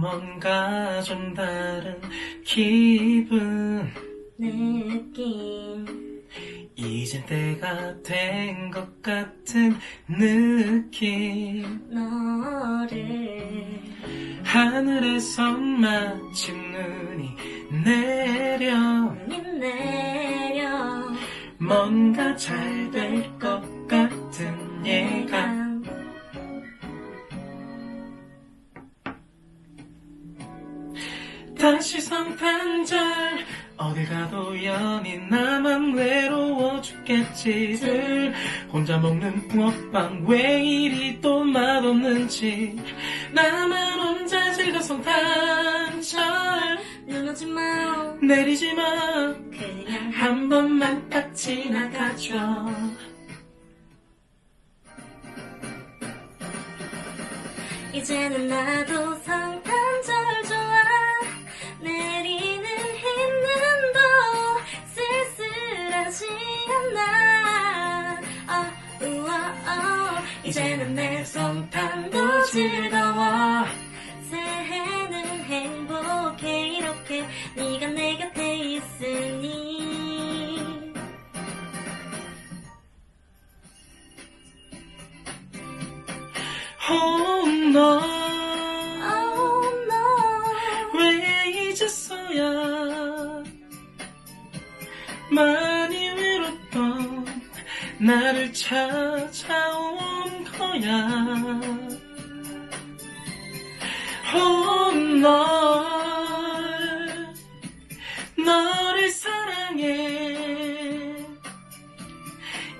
뭔가 좀 다른 기분. 느낌. 이젠 때가 된 것 같은 느낌. 너를. 하늘에서 마침 눈이 내려. 눈이 내려. 뭔가 잘 될 것 같은 예감 다시 성탄절 어딜 가도 연이 나만 외로워 죽겠지 늘 혼자 먹는 붕어빵 왜 이리 또 맛없는지. 나만 혼자 즐겨 성탄절. 누르지 마 내리지 마. 그냥 한 번만 딱 지나가줘 이제는 나도 성탄절 좋아 이제는 내 성탄도 즐거워. 새해는 행복해. 이렇게 네가 내 곁에 있으니. Oh no Oh no 왜 이제서야 많이 외롭던 나를 찾아온 Oh 널 너를 사랑해.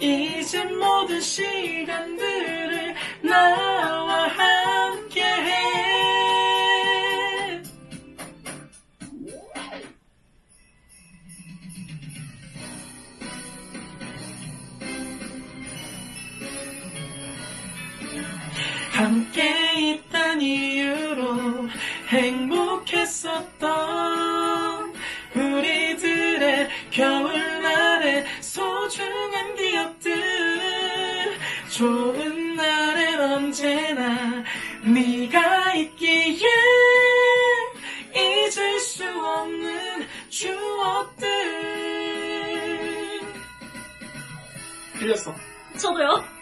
이제 모든 시간들을 나 함께 있단 이유로 행복했었던 우리들의 겨울날의 소중한 기억들. 좋은 날엔 언제나 네가 있기에 잊을 수 없는 추억들. 들렸어. 저도요